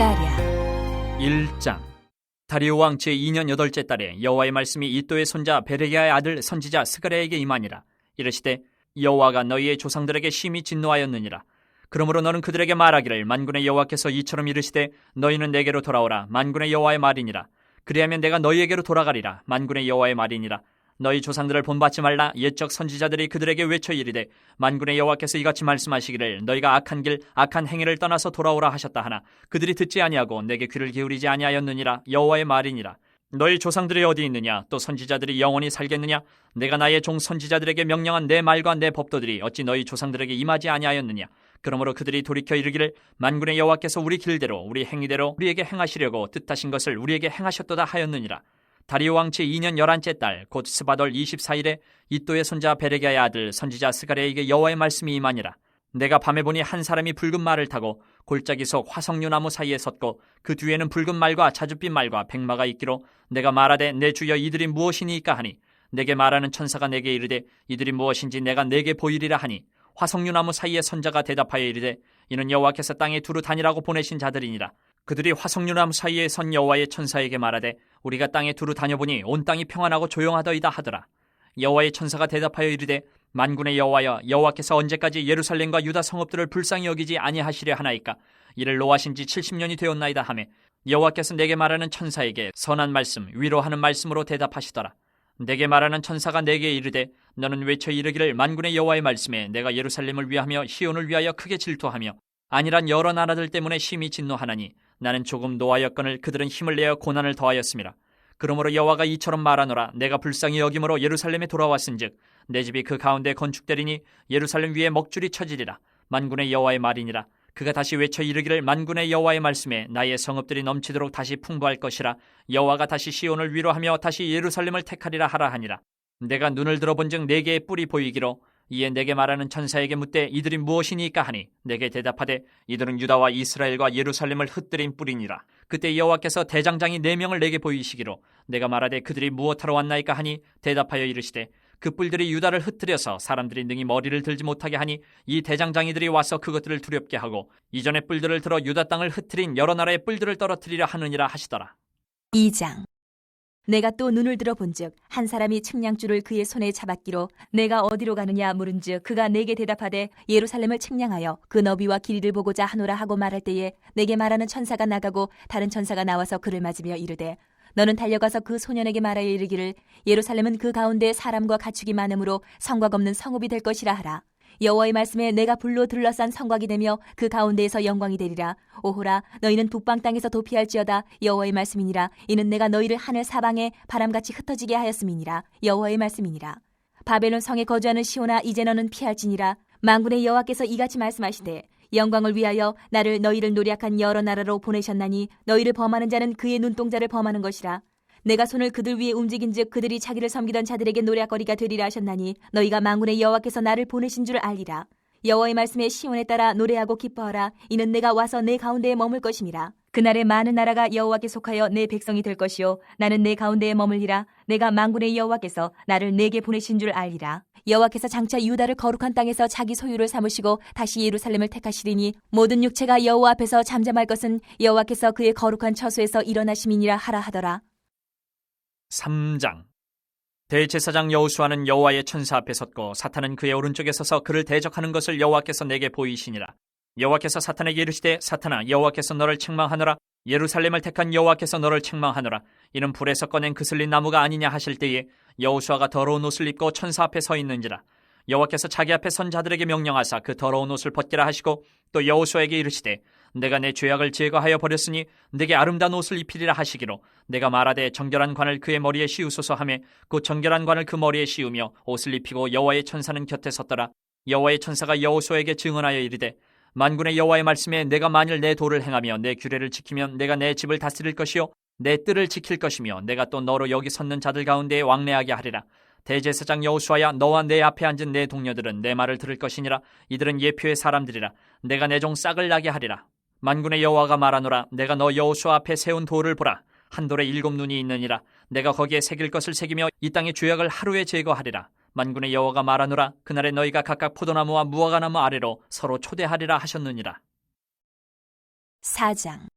스가랴 1장. 다리오 왕 제2년 여덟째 달에 여호와의 말씀이 이또의 손자 베레기야의 아들 선지자 스가랴에게 임하니라. 이르시되 여호와가 너희의 조상들에게 심히 진노하였느니라. 그러므로 너는 그들에게 말하기를 만군의 여호와께서 이처럼 이르시되 너희는 내게로 돌아오라. 만군의 여호와의 말이니라. 그리하면 내가 너희에게로 돌아가리라. 만군의 여호와의 말이니라 너희 조상들을 본받지 말라. 옛적 선지자들이 그들에게 외쳐 이르되 만군의 여호와께서 이같이 말씀하시기를 너희가 악한 길 악한 행위를 떠나서 돌아오라 하셨다 하나 그들이 듣지 아니하고 내게 귀를 기울이지 아니하였느니라. 여호와의 말이니라. 너희 조상들이 어디 있느냐? 또 선지자들이 영원히 살겠느냐? 내가 나의 종 선지자들에게 명령한 내 말과 내 법도들이 어찌 너희 조상들에게 임하지 아니하였느냐? 그러므로 그들이 돌이켜 이르기를 만군의 여호와께서 우리 길대로 우리 행위대로 우리에게 행하시려고 뜻하신 것을 우리에게 행하셨도다 하였느니라 다리오 왕치 2년 열한째 달 곧 스바돌 24일에 이또의 손자 베레기야의 아들 선지자 스가랴에게 여호와의 말씀이 임하니라. 내가 밤에 보니 한 사람이 붉은 말을 타고 골짜기 속 화석류 나무 사이에 섰고 그 뒤에는 붉은 말과 자줏빛 말과 백마가 있기로 내가 말하되 내 주여 이들이 무엇이니까 하니? 내게 말하는 천사가 내게 이르되 이들이 무엇인지 내가 내게 보이리라 하니? 화석류 나무 사이에 선자가 대답하여 이르되 이는 여호와께서 땅에 두루 다니라고 보내신 자들이니라 그들이 화석류나무 사이에 선 여호와의 천사에게 말하되 우리가 땅에 두루 다녀보니 온 땅이 평안하고 조용하더이다 하더라. 여호와의 천사가 대답하여 이르되 만군의 여호와여 여호와께서 언제까지 예루살렘과 유다 성읍들을 불쌍히 여기지 아니하시려 하나이까 이를 노하신 지 70년이 되었나이다 하매 여호와께서 내게 말하는 천사에게 선한 말씀 위로하는 말씀으로 대답하시더라. 내게 말하는 천사가 내게 이르되 너는 외쳐 이르기를 만군의 여호와의 말씀에 내가 예루살렘을 위하며 시온을 위하여 크게 질투하며 아니란 여러 나라들 때문에 심히 진노하나니 나는 조금 노하였거늘 그들은 힘을 내어 고난을 더하였습니다. 그러므로 여호와가 이처럼 말하노라. 내가 불쌍히 여김으로 예루살렘에 돌아왔은즉 내 집이 그 가운데 건축되리니 예루살렘 위에 먹줄이 쳐지리라. 만군의 여호와의 말이니라. 그가 다시 외쳐 이르기를 만군의 여호와의 말씀에 나의 성읍들이 넘치도록 다시 풍부할 것이라. 여호와가 다시 시온을 위로하며 다시 예루살렘을 택하리라 하라 하니라. 내가 눈을 들어본즉 네 개의 뿔이 보이기로 이에 내게 말하는 천사에게 묻되 이들이 무엇이니까 하니? 내게 대답하되 이들은 유다와 이스라엘과 예루살렘을 흩뜨린 뿌리니라. 그때 여호와께서 대장장이 네 명을 내게 보이시기로 내가 말하되 그들이 무엇하러 왔나이까 하니 대답하여 이르시되 그 뿔들이 유다를 흩뜨려서 사람들이 능히 머리를 들지 못하게 하니 이 대장장이들이 와서 그것들을 두렵게 하고 이전의 뿔들을 들어 유다 땅을 흩뜨린 여러 나라의 뿔들을 떨어뜨리려 하느니라 하시더라. 2장 내가 또 눈을 들어 본즉 한 사람이 측량줄을 그의 손에 잡았기로 내가 어디로 가느냐 물은즉 그가 내게 대답하되 예루살렘을 측량하여 그 너비와 길이를 보고자 하노라 하고 말할 때에 내게 말하는 천사가 나가고 다른 천사가 나와서 그를 맞으며 이르되 너는 달려가서 그 소년에게 말하여 이르기를 예루살렘은 그 가운데 사람과 가축이 많으므로 성곽 없는 성읍이 될 것이라 하라 여호와의 말씀에 내가 불로 둘러싼 성곽이 되며 그 가운데에서 영광이 되리라. 오호라 너희는 북방 땅에서 도피할지어다 여호와의 말씀이니라. 이는 내가 너희를 하늘 사방에 바람같이 흩어지게 하였음이니라. 여호와의 말씀이니라. 바벨론 성에 거주하는 시오나 이제 너는 피할지니라. 만군의 여호와께서 이같이 말씀하시되 영광을 위하여 나를 너희를 노략한 여러 나라로 보내셨나니 너희를 범하는 자는 그의 눈동자를 범하는 것이라. 내가 손을 그들 위에 움직인즉 그들이 자기를 섬기던 자들에게 노략거리가 되리라 하셨나니 너희가 망군의 여호와께서 나를 보내신 줄 알리라. 여호와의 말씀에 시온에 따라 노래하고 기뻐하라. 이는 내가 와서 내 가운데에 머물 것임이라. 그날에 많은 나라가 여호와께 속하여 내 백성이 될 것이요 나는 내 가운데에 머물리라. 내가 망군의 여호와께서 나를 내게 보내신 줄 알리라. 여호와께서 장차 유다를 거룩한 땅에서 자기 소유를 삼으시고 다시 예루살렘을 택하시리니 모든 육체가 여호와 앞에서 잠잠할 것은 여호와께서 그의 거룩한 처소에서 일어나심이니라 하라 하더라. 3장. 대제사장 여호수아는 여호와의 천사 앞에 섰고 사탄은 그의 오른쪽에 서서 그를 대적하는 것을 여호와께서 내게 보이시니라. 여호와께서 사탄에게 이르시되 사탄아 여호와께서 너를 책망하노라. 예루살렘을 택한 여호와께서 너를 책망하노라. 이는 불에서 꺼낸 그슬린 나무가 아니냐 하실 때에 여호수아가 더러운 옷을 입고 천사 앞에 서 있는지라. 여호와께서 자기 앞에 선 자들에게 명령하사 그 더러운 옷을 벗기라 하시고 또 여호수아에게 이르시되 내가 내 죄악을 제거하여 버렸으니 내게 아름다운 옷을 입히리라 하시기로 내가 말하되 정결한 관을 그의 머리에 씌우소서 하며 그 정결한 관을 그 머리에 씌우며 옷을 입히고 여호와의 천사는 곁에 섰더라. 여호와의 천사가 여호수아에게 증언하여 이르되 만군의 여호와의 말씀에 내가 만일 내 도를 행하며 내 규례를 지키면 내가 내 집을 다스릴 것이요 내 뜰을 지킬 것이며 내가 또 너로 여기 섰는 자들 가운데 왕래하게 하리라. 대제사장 여호수아야 너와 내 앞에 앉은 내 동료들은 내 말을 들을 것이니라. 이들은 예표의 사람들이라. 내가 내 종 싹을 나게 하리라 만군의 여호와가 말하노라 내가 너 여호수아 앞에 세운 돌을 보라. 한 돌에 일곱 눈이 있느니라. 내가 거기에 새길 것을 새기며 이 땅의 죄악을 하루에 제거하리라. 만군의 여호와가 말하노라 그날에 너희가 각각 포도나무와 무화과나무 아래로 서로 초대하리라 하셨느니라. 4장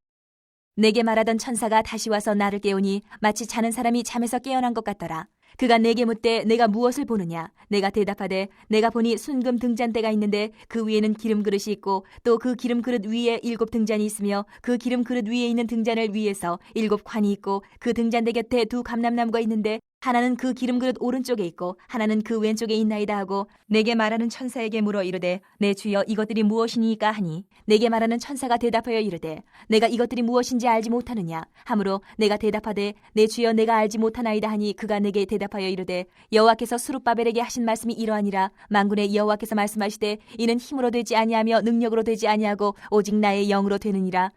내게 말하던 천사가 다시 와서 나를 깨우니 마치 자는 사람이 잠에서 깨어난 것 같더라. 그가 내게 묻되 내가 무엇을 보느냐? 내가 대답하되 내가 보니 순금 등잔대가 있는데 그 위에는 기름 그릇이 있고 또 그 기름 그릇 위에 일곱 등잔이 있으며 그 기름 그릇 위에 있는 등잔을 위에서 일곱 관이 있고 그 등잔대 곁에 두 감람나무가 있는데 하나는 그 기름 그릇 오른쪽에 있고 하나는 그 왼쪽에 있나이다 하고 내게 말하는 천사에게 물어 이르되 내 주여 이것들이 무엇이니까 하니? 내게 말하는 천사가 대답하여 이르되 내가 이것들이 무엇인지 알지 못하느냐? 하므로 내가 대답하되 내 주여 내가 알지 못하나이다 하니 그가 내게 대답하여 이르되 여호와께서 수룹바벨에게 하신 말씀이 이러하니라. 만군의 여호와께서 말씀하시되 이는 힘으로 되지 아니하며 능력으로 되지 아니하고 오직 나의 영으로 되느니라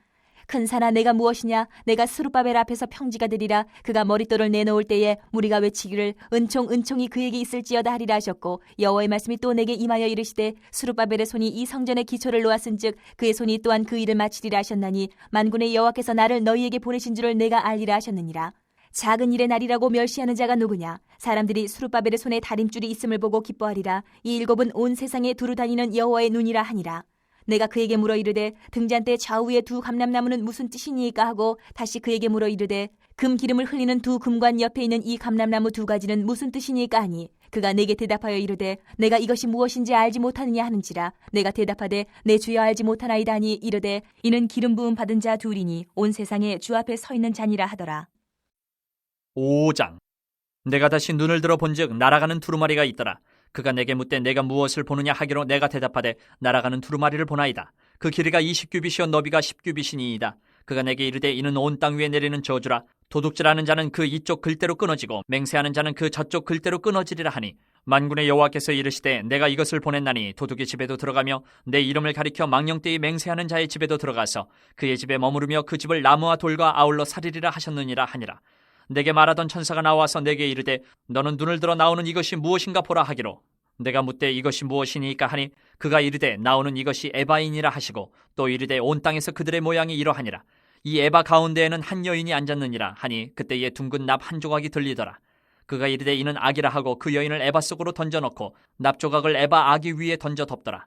큰 산아 내가 무엇이냐 내가 스룹바벨 앞에서 평지가 되리라 그가 머릿돌을 내놓을 때에 무리가 외치기를 은총 은총이 그에게 있을지어다 하리라 하셨고 여호와의 말씀이 또 내게 임하여 이르시되 스룹바벨의 손이 이 성전의 기초를 놓았은즉 그의 손이 또한 그 일을 마치리라 하셨나니 만군의 여호와께서 나를 너희에게 보내신 줄을 내가 알리라 하셨느니라 작은 일의 날이라고 멸시하는 자가 누구냐? 사람들이 수르바벨의 손에 다림줄이 있음을 보고 기뻐하리라. 이 일곱은 온 세상에 두루 다니는 여호와의 눈이라 하니라. 내가 그에게 물어 이르되 등잔대 좌우의 두 감람나무는 무슨 뜻이니까 하고 다시 그에게 물어 이르되 금 기름을 흘리는 두 금관 옆에 있는 이 감람나무 두 가지는 무슨 뜻이니까 하니 그가 내게 대답하여 이르되 내가 이것이 무엇인지 알지 못하느냐 하는지라 내가 대답하되 내 주여 알지 못하나이다 하니 이르되 이는 기름 부음 받은 자 둘이니 온 세상에 주 앞에 서 있는 자니라 하더라 5장 내가 다시 눈을 들어 본즉 날아가는 두루마리가 있더라. 그가 내게 묻되 내가 무엇을 보느냐 하기로 내가 대답하되 날아가는 두루마리를 보나이다. 그 길이가 20규빗이요 너비가 10규빗이니이다. 그가 내게 이르되 이는 온 땅 위에 내리는 저주라. 도둑질하는 자는 그 이쪽 글대로 끊어지고 맹세하는 자는 그 저쪽 글대로 끊어지리라 하니 만군의 여호와께서 이르시되 내가 이것을 보냈나니 도둑의 집에도 들어가며 내 이름을 가리켜 망령되이 맹세하는 자의 집에도 들어가서 그의 집에 머무르며 그 집을 나무와 돌과 아울러 살리리라 하셨느니라 하니라. 내게 말하던 천사가 나와서 내게 이르되 너는 눈을 들어 나오는 이것이 무엇인가 보라 하기로. 내가 묻되 이것이 무엇이니까 하니 그가 이르되 나오는 이것이 에바인이라 하시고 또 이르되 온 땅에서 그들의 모양이 이러하니라. 이 에바 가운데에는 한 여인이 앉았느니라 하니 그때에 둥근 납 한 조각이 들리더라. 그가 이르되 이는 악이라 하고 그 여인을 에바 속으로 던져놓고 납 조각을 에바 아기 위에 던져 덮더라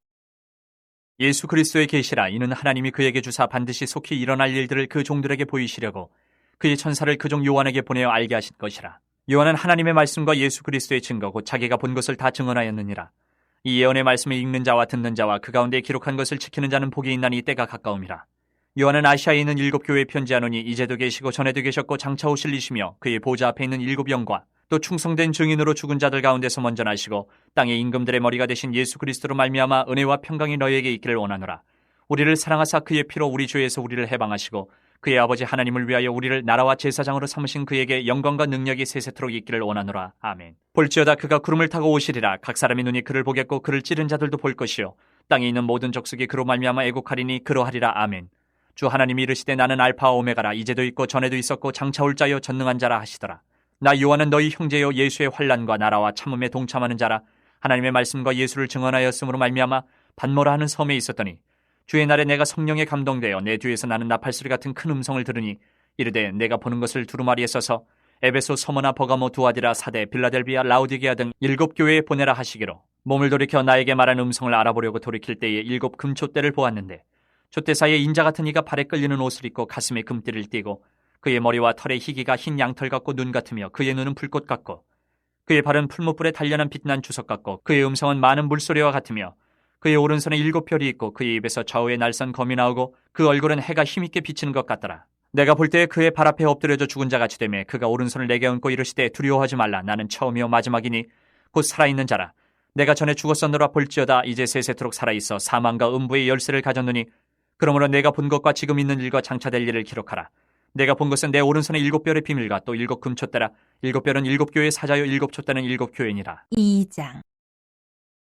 예수 그리스도의 계시라. 이는 하나님이 그에게 주사 반드시 속히 일어날 일들을 그 종들에게 보이시려고 그의 천사를 그 종 요한에게 보내어 알게 하신 것이라. 요한은 하나님의 말씀과 예수 그리스도의 증거 곧 자기가 본 것을 다 증언하였느니라. 이 예언의 말씀을 읽는 자와 듣는 자와 그 가운데 기록한 것을 지키는 자는 복이 있나니 때가 가까움이라. 요한은 아시아에 있는 일곱 교회에 편지하노니 이제도 계시고 전에도 계셨고 장차 오실 이시며 그의 보좌 앞에 있는 일곱 영과 또 충성된 증인으로 죽은 자들 가운데서 먼저 나시고 땅의 임금들의 머리가 되신 예수 그리스도로 말미암아 은혜와 평강이 너희에게 있기를 원하노라. 우리를 사랑하사 그의 피로 우리 죄에서 우리를 해방하시고 그의 아버지 하나님을 위하여 우리를 나라와 제사장으로 삼으신 그에게 영광과 능력이 세세토록 있기를 원하노라. 아멘. 볼지어다 그가 구름을 타고 오시리라. 각 사람의 눈이 그를 보겠고 그를 찌른 자들도 볼 것이요 땅에 있는 모든 족속이 그로 말미암아 애곡하리니 그러하리라. 아멘. 주 하나님이 이르시되 나는 알파와 오메가라 이제도 있고 전에도 있었고 장차 올 자요 전능한 자라 하시더라. 나 요한은 너희 형제요 예수의 환란과 나라와 참음에 동참하는 자라. 하나님의 말씀과 예수를 증언하였으므로 말미암아 반모라 하는 섬에 있었더니 주의 날에 내가 성령에 감동되어 내 뒤에서 나는 나팔소리 같은 큰 음성을 들으니 이르되 내가 보는 것을 두루마리에 써서 에베소 서머나 버가모 두아디라 사대 빌라델비아 라우디게아 등 일곱 교회에 보내라 하시기로 몸을 돌이켜 나에게 말한 음성을 알아보려고 돌이킬 때에 일곱 금촛대를 보았는데 촛대 사이에 인자 같은 이가 발에 끌리는 옷을 입고 가슴에 금띠를 띠고 그의 머리와 털의 희기가 흰 양털 같고 눈 같으며 그의 눈은 불꽃 같고 그의 발은 풀무불에 단련한 빛난 주석 같고 그의 음성은 많은 물소리와 같으며 그의 오른손에 일곱 별이 있고 그의 입에서 좌우에 날선 검이 나오고 그 얼굴은 해가 힘있게 비치는 것 같더라. 내가 볼 때 그의 발 앞에 엎드려져 죽은 자 같이 되매 그가 오른손을 내게 얹고 이르시되 두려워하지 말라 나는 처음이요 마지막이니 곧 살아있는 자라. 내가 전에 죽었었노라 볼지어다 이제 세세토록 살아있어 사망과 음부의 열쇠를 가졌느니 그러므로 내가 본 것과 지금 있는 일과 장차될 일을 기록하라. 내가 본 것은 내 오른손에 일곱 별의 비밀과 또 일곱 금촛대라. 일곱 별은 일곱 교회의 사자요 일곱 촛대는 일곱 교회니라. 2장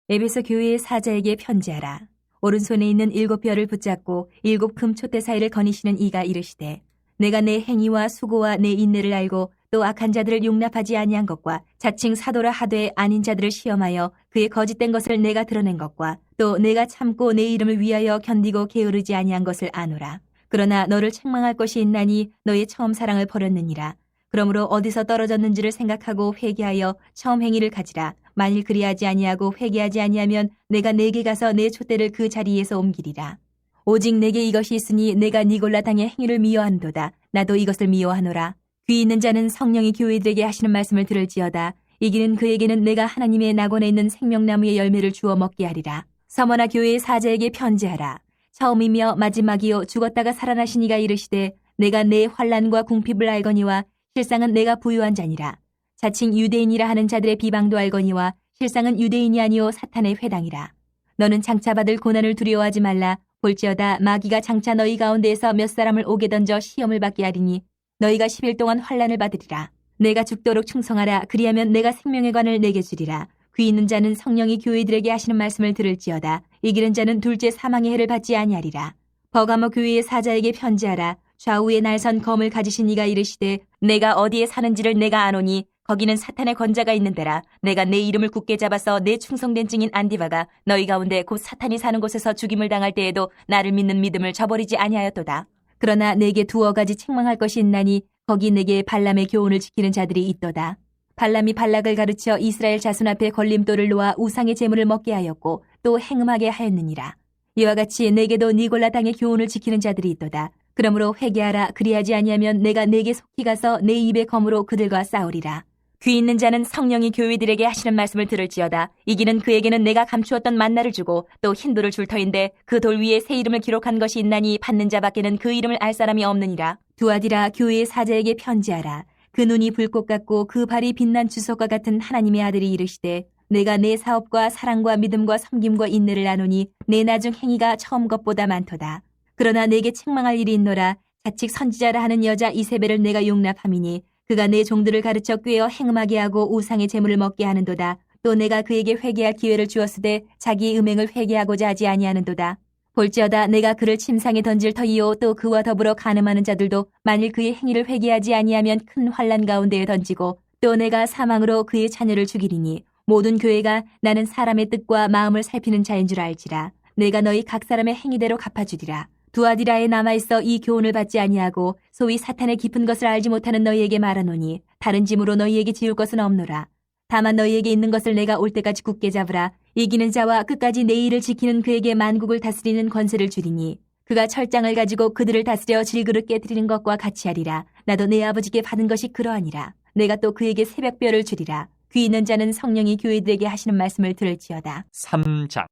에베소 교회의 사자에게 편지하라. 오른손에 있는 일곱 별을 붙잡고 일곱 금 촛대 사이를 거니시는 이가 이르시되 내가 내 행위와 수고와 내 인내를 알고 또 악한 자들을 용납하지 아니한 것과 자칭 사도라 하되 아닌 자들을 시험하여 그의 거짓된 것을 내가 드러낸 것과 또 내가 참고 내 이름을 위하여 견디고 게으르지 아니한 것을 아노라. 그러나 너를 책망할 것이 있나니 너의 처음 사랑을 버렸느니라. 그러므로 어디서 떨어졌는지를 생각하고 회개하여 처음 행위를 가지라. 만일 그리하지 아니하고 회개하지 아니하면 내가 내게 가서 내 촛대를 그 자리에서 옮기리라. 오직 내게 이것이 있으니 내가 니골라 당의 행위를 미워한도다. 나도 이것을 미워하노라. 귀 있는 자는 성령이 교회들에게 하시는 말씀을 들을지어다. 이기는 그에게는 내가 하나님의 낙원에 있는 생명나무의 열매를 주어 먹게 하리라. 서머나 교회의 사자에게 편지하라. 처음이며 마지막이요 죽었다가 살아나신 이가 이르시되 내가 내 환란과 궁핍을 알거니와 실상은 내가 부유한 자니라. 자칭 유대인이라 하는 자들의 비방도 알거니와 실상은 유대인이 아니요 사탄의 회당이라. 너는 장차 받을 고난을 두려워하지 말라. 볼지어다 마귀가 장차 너희 가운데에서 몇 사람을 오게 던져 시험을 받게 하리니 너희가 10일 동안 환란을 받으리라. 내가 죽도록 충성하라. 그리하면 내가 생명의 관을 내게 주리라. 귀 있는 자는 성령이 교회들에게 하시는 말씀을 들을지어다. 이기는 자는 둘째 사망의 해를 받지 아니하리라. 버가모 교회의 사자에게 편지하라. 좌우에 날선 검을 가지신 이가 이르시되 내가 어디에 사는지를 내가 아노니 거기는 사탄의 권자가 있는 데라 내가 내 이름을 굳게 잡아서 내 충성된 증인 안디바가 너희 가운데 곧 사탄이 사는 곳에서 죽임을 당할 때에도 나를 믿는 믿음을 저버리지 아니하였도다 그러나 내게 두어 가지 책망할 것이 있나니 거기 내게 발람의 교훈을 지키는 자들이 있도다 발람이 발락을 가르쳐 이스라엘 자손 앞에 걸림돌을 놓아 우상의 제물을 먹게 하였고 또 행음하게 하였느니라 이와 같이 내게도 니골라 당의 교훈을 지키는 자들이 있도다 그러므로 회개하라 그리하지 아니하면 내가 내게 속히 가서 내 입의 검으로 그들과 싸우리라. 귀 있는 자는 성령이 교회들에게 하시는 말씀을 들을지어다. 이기는 그에게는 내가 감추었던 만나를 주고 또 흰돌을 줄 터인데 그 돌 위에 새 이름을 기록한 것이 있나니 받는 자밖에는 그 이름을 알 사람이 없느니라. 두아디라 교회의 사자에게 편지하라. 그 눈이 불꽃 같고 그 발이 빛난 주석과 같은 하나님의 아들이 이르시되 내가 내 사업과 사랑과 믿음과 섬김과 인내를 나누니 내 나중 행위가 처음 것보다 많도다. 그러나 내게 책망할 일이 있노라. 자칙 선지자라 하는 여자 이세벨을 내가 용납함이니 그가 내 종들을 가르쳐 꿰어 행음하게 하고 우상의 재물을 먹게 하는도다. 또 내가 그에게 회개할 기회를 주었으되 자기의 음행을 회개하고자 하지 아니하는도다 볼지어다 내가 그를 침상에 던질 터이요 또 그와 더불어 가늠하는 자들도 만일 그의 행위를 회개하지 아니하면 큰 환란 가운데에 던지고 또 내가 사망으로 그의 자녀를 죽이리니 모든 교회가 나는 사람의 뜻과 마음을 살피는 자인 줄 알지라 내가 너희 각 사람의 행위대로 갚아주리라 두아디라에 남아있어 이 교훈을 받지 아니하고 소위 사탄의 깊은 것을 알지 못하는 너희에게 말하노니 다른 짐으로 너희에게 지울 것은 없노라. 다만 너희에게 있는 것을 내가 올 때까지 굳게 잡으라. 이기는 자와 끝까지 내 일을 지키는 그에게 만국을 다스리는 권세를 주리니 그가 철장을 가지고 그들을 다스려 질그릇 깨뜨리는 것과 같이 하리라. 나도 내 아버지께 받은 것이 그러하니라. 내가 또 그에게 새벽별을 주리라. 귀 있는 자는 성령이 교회들에게 하시는 말씀을 들을지어다. 3장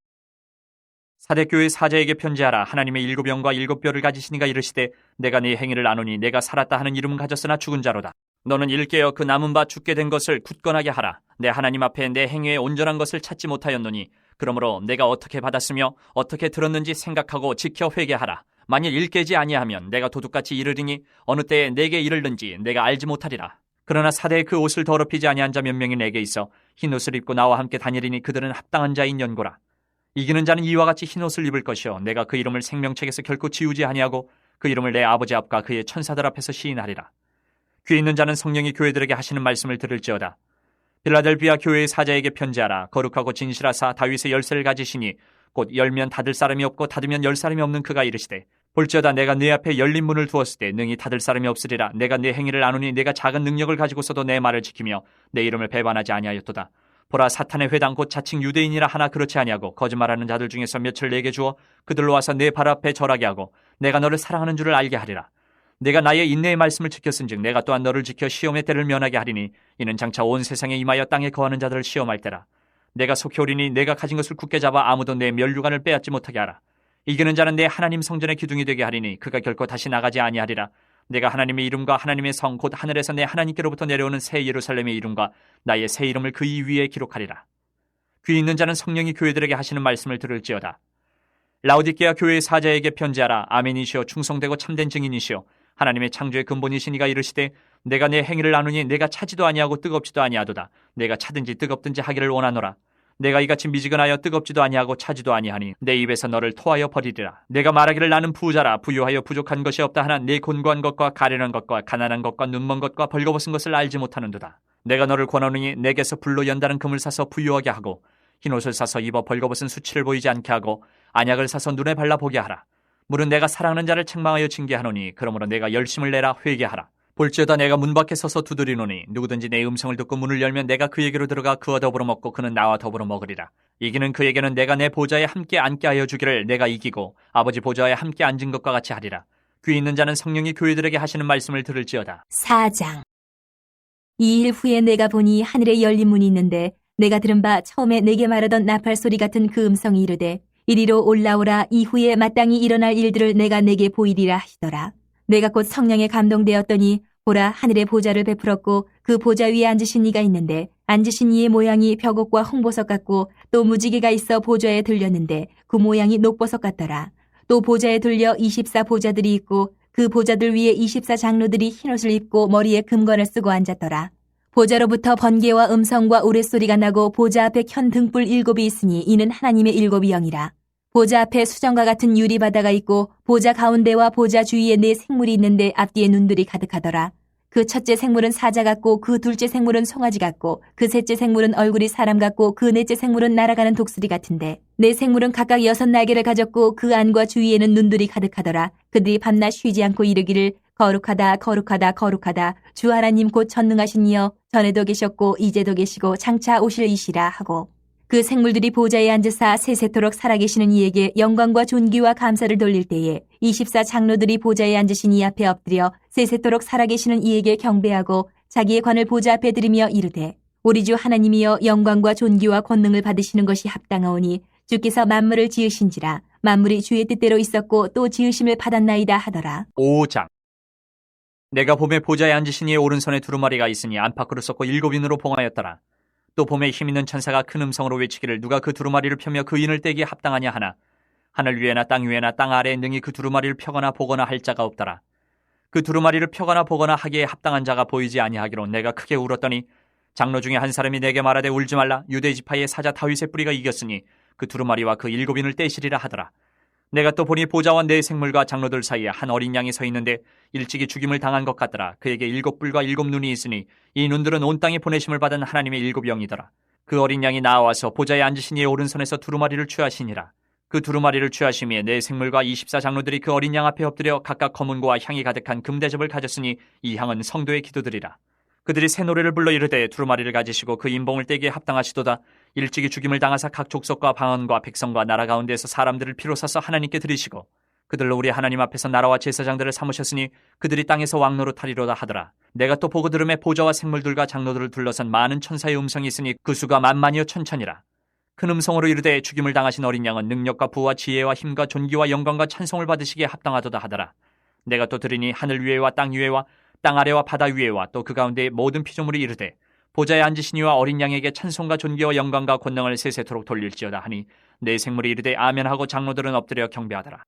사대교회 사자에게 편지하라 하나님의 일곱 영과 일곱 뼈를 가지시니가 이르시되 내가 네 행위를 아노니 내가 살았다 하는 이름은 가졌으나 죽은 자로다 너는 일깨어 그 남은 바 죽게 된 것을 굳건하게 하라. 내 하나님 앞에 내 행위의 온전한 것을 찾지 못하였노니 그러므로 내가 어떻게 받았으며 어떻게 들었는지 생각하고 지켜 회개하라. 만일 일깨지 아니하면 내가 도둑같이 이르리니 어느 때에 내게 이르는지 내가 알지 못하리라. 그러나 사대의 그 옷을 더럽히지 아니한 자 몇 명이 내게 있어 흰 옷을 입고 나와 함께 다니리니 그들은 합당한 자인 연고라. 이기는 자는 이와 같이 흰 옷을 입을 것이요 내가 그 이름을 생명책에서 결코 지우지 아니하고 그 이름을 내 아버지 앞과 그의 천사들 앞에서 시인하리라. 귀 있는 자는 성령이 교회들에게 하시는 말씀을 들을지어다. 빌라델비아 교회의 사자에게 편지하라. 거룩하고 진실하사 다윗의 열쇠를 가지시니 곧 열면 닫을 사람이 없고 닫으면 열 사람이 없는 그가 이르시되 볼지어다 내가 네 앞에 열린 문을 두었을 때 능히 닫을 사람이 없으리라. 내가 네 행위를 아노니 내가 작은 능력을 가지고서도 내 말을 지키며 내 이름을 배반하지 아니하였도다. 보라 사탄의 회당 곧 자칭 유대인이라 하나 그렇지 아니하고 거짓말하는 자들 중에서 몇을 내게 주어 그들로 와서 내 발 앞에 절하게 하고 내가 너를 사랑하는 줄을 알게 하리라. 내가 나의 인내의 말씀을 지켰은즉 내가 또한 너를 지켜 시험의 때를 면하게 하리니 이는 장차 온 세상에 임하여 땅에 거하는 자들을 시험할 때라. 내가 속히 오리니 내가 가진 것을 굳게 잡아 아무도 내 멸류관을 빼앗지 못하게 하라. 이기는 자는 내 하나님 성전의 기둥이 되게 하리니 그가 결코 다시 나가지 아니하리라. 내가 하나님의 이름과 하나님의 성 곧 하늘에서 내 하나님께로부터 내려오는 새 예루살렘의 이름과 나의 새 이름을 그이 위에 기록하리라. 귀 있는 자는 성령이 교회들에게 하시는 말씀을 들을지어다. 라우디케아 교회의 사자에게 편지하라. 아멘이시여 충성되고 참된 증인이시여 하나님의 창조의 근본이시니가 이르시되 내가 내 행위를 나누니 내가 차지도 아니하고 뜨겁지도 아니하도다. 내가 차든지 뜨겁든지 하기를 원하노라. 내가 이같이 미지근하여 뜨겁지도 아니하고 차지도 아니하니 내 입에서 너를 토하여 버리리라. 내가 말하기를 나는 부자라 부유하여 부족한 것이 없다 하나 내 곤고한 것과 가련한 것과 가난한 것과 눈먼 것과 벌거벗은 것을 알지 못하는도다. 내가 너를 권하노니 내게서 불로 연다는 금을 사서 부유하게 하고 흰 옷을 사서 입어 벌거벗은 수치를 보이지 않게 하고 안약을 사서 눈에 발라 보게 하라. 물은 내가 사랑하는 자를 책망하여 징계하노니 그러므로 내가 열심을 내라 회개하라. 볼지어다 내가 문 밖에 서서 두드리노니 누구든지 내 음성을 듣고 문을 열면 내가 그에게로 들어가 그와 더불어 먹고 그는 나와 더불어 먹으리라. 이기는 그에게는 내가 내 보좌에 함께 앉게 하여 주기를 내가 이기고 아버지 보좌에 함께 앉은 것과 같이 하리라. 귀 있는 자는 성령이 교회들에게 하시는 말씀을 들을지어다. 4장 이 일 후에 내가 보니 하늘에 열린 문이 있는데 내가 들은 바 처음에 내게 말하던 나팔 소리 같은 그 음성이 이르되 이리로 올라오라 이후에 마땅히 일어날 일들을 내가 내게 보이리라 하시더라. 내가 곧 성령에 감동되었더니 보라 하늘의 보좌를 베풀었고 그 보좌 위에 앉으신 이가 있는데 앉으신 이의 모양이 벽옥과 홍보석 같고 또 무지개가 있어 보좌에 들렸는데 그 모양이 녹보석 같더라. 또 보좌에 들려 24 보좌들이 있고 그 보좌들 위에 24 장로들이 흰옷을 입고 머리에 금관을 쓰고 앉았더라. 보좌로부터 번개와 음성과 우레소리가 나고 보좌 앞에 현 등불 일곱이 있으니 이는 하나님의 일곱이 영이라. 보좌 앞에 수정과 같은 유리 바다가 있고 보좌 가운데와 보좌 주위에 네 생물이 있는데 앞뒤에 눈들이 가득하더라. 그 첫째 생물은 사자 같고 그 둘째 생물은 송아지 같고 그 셋째 생물은 얼굴이 사람 같고 그 넷째 생물은 날아가는 독수리 같은데 네 생물은 각각 여섯 날개를 가졌고 그 안과 주위에는 눈들이 가득하더라. 그들이 밤낮 쉬지 않고 이르기를 거룩하다 거룩하다 거룩하다. 주 하나님 곧 전능하신 이여 전에도 계셨고 이제도 계시고 장차 오실 이시라 하고 그 생물들이 보좌에 앉으사 세세토록 살아계시는 이에게 영광과 존귀와 감사를 돌릴 때에 24 장로들이 보좌에 앉으신 이 앞에 엎드려 세세토록 살아계시는 이에게 경배하고 자기의 관을 보좌 앞에 들이며 이르되 우리 주 하나님이여 영광과 존귀와 권능을 받으시는 것이 합당하오니 주께서 만물을 지으신지라 만물이 주의 뜻대로 있었고 또 지으심을 받았나이다 하더라. 5장 내가 봄에 보좌에 앉으신 이의 오른손에 두루마리가 있으니 안팎으로 썩고 일곱 인으로 봉하였더라. 또 봄에 힘있는 천사가 큰 음성으로 외치기를 누가 그 두루마리를 펴며 그 인을 떼기에 합당하냐 하나 하늘 위에나 땅 위에나 땅 아래에 능히 그 두루마리를 펴거나 보거나 할 자가 없더라. 그 두루마리를 펴거나 보거나 하기에 합당한 자가 보이지 아니하기로 내가 크게 울었더니 장로 중에 한 사람이 내게 말하되 울지 말라 유대 지파의 사자 다윗의 뿌리가 이겼으니 그 두루마리와 그 일곱 인을 떼시리라 하더라. 내가 또 보니 보좌와 네 생물과 장로들 사이에 한 어린 양이 서 있는데 일찍이 죽임을 당한 것 같더라. 그에게 일곱 뿔과 일곱 눈이 있으니 이 눈들은 온 땅에 보내심을 받은 하나님의 일곱 영이더라. 그 어린 양이 나와서 보좌에 앉으신 이의 오른손에서 두루마리를 취하시니라. 그 두루마리를 취하심에 네 생물과 24 장로들이 그 어린 양 앞에 엎드려 각각 검은고와 향이 가득한 금대접을 가졌으니 이 향은 성도의 기도들이라. 그들이 새 노래를 불러 이르되 두루마리를 가지시고 그 인봉을 떼기에 합당하시도다. 일찍이 죽임을 당하사 각 족속과 방언과 백성과 나라 가운데서 사람들을 피로 사서 하나님께 드리시고 그들로 우리 하나님 앞에서 나라와 제사장들을 삼으셨으니 그들이 땅에서 왕노로 타리로다 하더라. 내가 또 보고 들음에 보좌와 생물들과 장로들을 둘러싼 많은 천사의 음성이 있으니 그 수가 만만이요 천천이라. 큰 음성으로 이르되 죽임을 당하신 어린 양은 능력과 부와 지혜와 힘과 존귀와 영광과 찬송을 받으시기에 합당하도다 하더라. 내가 또 들으니 하늘 위에와 땅 위에와 땅 아래와 바다 위에와 또 그 가운데 모든 피조물이 이르되 보좌에 앉으신 이와 어린 양에게 찬송과 존귀와 영광과 권능을 세세토록 돌릴지어다 하니 내 생물이 이르되 아멘하고 장로들은 엎드려 경배하더라.